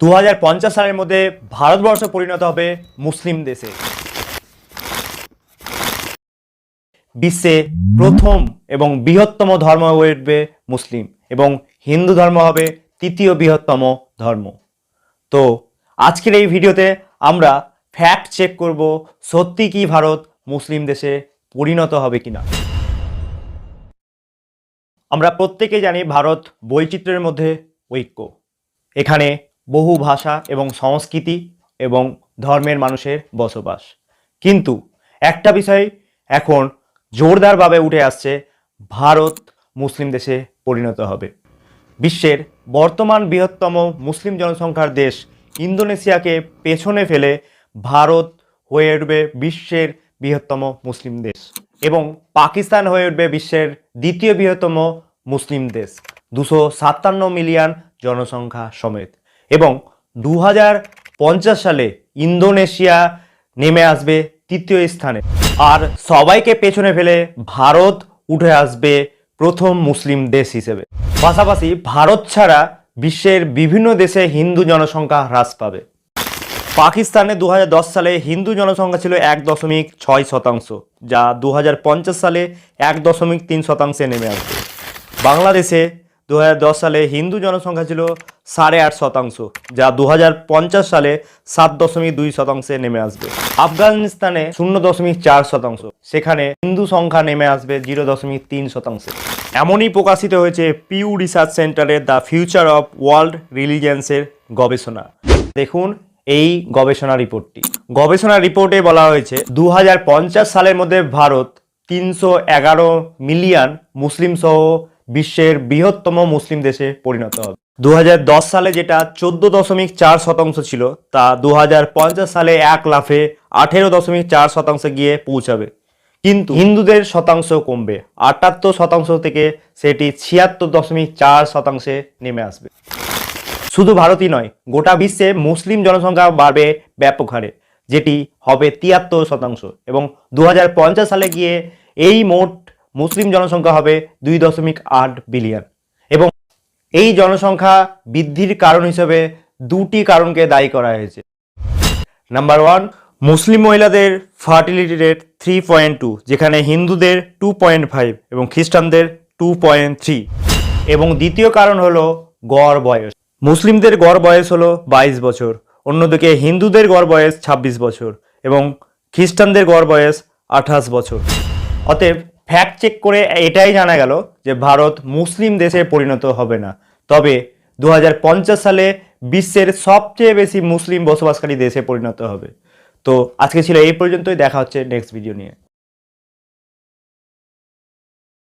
দু হাজার পঞ্চাশ সালের মধ্যে ভারতবর্ষ পরিণত হবে মুসলিম দেশে। বিশ্বে প্রথম এবং বৃহত্তম ধর্ম হয়ে উঠবে মুসলিম এবং হিন্দু ধর্ম হবে তৃতীয় বৃহত্তম ধর্ম। তো আজকের এই ভিডিওতে আমরা ফ্যাক্ট চেক করব সত্যি কি ভারত মুসলিম দেশে পরিণত হবে কিনা। আমরা প্রত্যেকে জানি ভারত বৈচিত্র্যের মধ্যে ঐক্য। এখানে বহু ভাষা এবং সংস্কৃতি এবং ধর্মের মানুষের বসবাস। কিন্তু একটা বিষয় এখন জোরদারভাবে উঠে আসছে, ভারত মুসলিম দেশে পরিণত হবে। বিশ্বের বর্তমান বৃহত্তম মুসলিম জনসংখ্যার দেশ ইন্দোনেশিয়াকে পেছনে ফেলে ভারত হয়ে উঠবে বিশ্বের বৃহত্তম মুসলিম দেশ এবং পাকিস্তান হয়ে উঠবে বিশ্বের দ্বিতীয় বৃহত্তম মুসলিম দেশ। দুশো সাতান্ন মিলিয়ন জনসংখ্যা সমেত। এবং দু সালে ইন্দোনেশিয়া নেমে আসবে তৃতীয় স্থানে। আর সবাইকে পেছনে ফেলে ভারত উঠে আসবে প্রথম মুসলিম দেশ হিসেবে। পাশাপাশি ভারত ছাড়া বিশ্বের বিভিন্ন দেশে হিন্দু জনসংখ্যা হ্রাস পাবে। পাকিস্তানে দু হাজার দশ সালে হিন্দু জনসংখ্যা ছিল এক দশমিক ছয় শতাংশ, যা দু হাজার পঞ্চাশ সালে এক দশমিক তিন শতাংশে নেমে আসবে। বাংলাদেশে দু হাজার দশ সালে হিন্দু জনসংখ্যা ছিল সাড়ে আট শতাংশ, যা দু হাজার পঞ্চাশ সালে সাত দশমিক দুই শতাংশে নেমে আসবে। আফগানিস্তানে শূন্য দশমিক চার শতাংশ, সেখানে হিন্দু সংখ্যা নেমে আসবে জিরো দশমিক তিন শতাংশে। এমনই প্রকাশিত হয়েছে পিউ রিসার্চ সেন্টারের দ্য ফিউচার অফ ওয়ার্ল্ড রিলিজিয়ান্সের গবেষণা। দেখুন এই গবেষণা রিপোর্টটি। গবেষণা রিপোর্টে বলা হয়েছে দু হাজার পঞ্চাশ সালের মধ্যে ভারত তিনশো এগারো মিলিয়ন মুসলিম সহ বিশ্বের বৃহত্তম মুসলিম দেশে পরিণত হবে। দু হাজার দশ সালে যেটা চোদ্দ দশমিক চার শতাংশ ছিল, তা দু হাজার পঞ্চাশ সালে এক লাফে আঠেরো দশমিক চার শতাংশে গিয়ে পৌঁছাবে। কিন্তু হিন্দুদের শতাংশ কমবে, আটাত্তর শতাংশ থেকে সেটি ছিয়াত্তর দশমিক চার শতাংশে নেমে আসবে। শুধু ভারতই নয়, গোটা বিশ্বে মুসলিম জনসংখ্যা বাড়বে ব্যাপক হারে, যেটি হবে তিয়াত্তর শতাংশ। এবং দু হাজার পঞ্চাশ সালে গিয়ে এই মোট মুসলিম জনসংখ্যা হবে দুই দশমিক আট বিলিয়ন। এবং এই জনসংখ্যা বৃদ্ধির কারণ হিসেবে দুটি কারণকে দায়ী করা হয়েছে। নাম্বার ওয়ান মুসলিম মহিলাদের fertility rate three point two যেখানে হিন্দুদের টু পয়েন্ট ফাইভ এবং খ্রিস্টানদের টু পয়েন্ট থ্রি এবং দ্বিতীয় কারণ হলো গড় বয়স। মুসলিমদের গড় বয়স হলো বাইশ বছর, অন্যদিকে হিন্দুদের গড় বয়স ছাব্বিশ বছর এবং খ্রিস্টানদের গড় বয়স আঠাশ বছর। অতএব ফ্যাক্ট চেক করে এটাই জানা গেল যে ভারত মুসলিম দেশে পরিণত হবে না। তবে দু হাজার পঞ্চাশ সালে বিশ্বের সবচেয়ে বেশি মুসলিম বসবাসকারী দেশে পরিণত হবে। তো আজকে ছিল এই পর্যন্তই, দেখা হচ্ছে নেক্সট ভিডিও নিয়ে।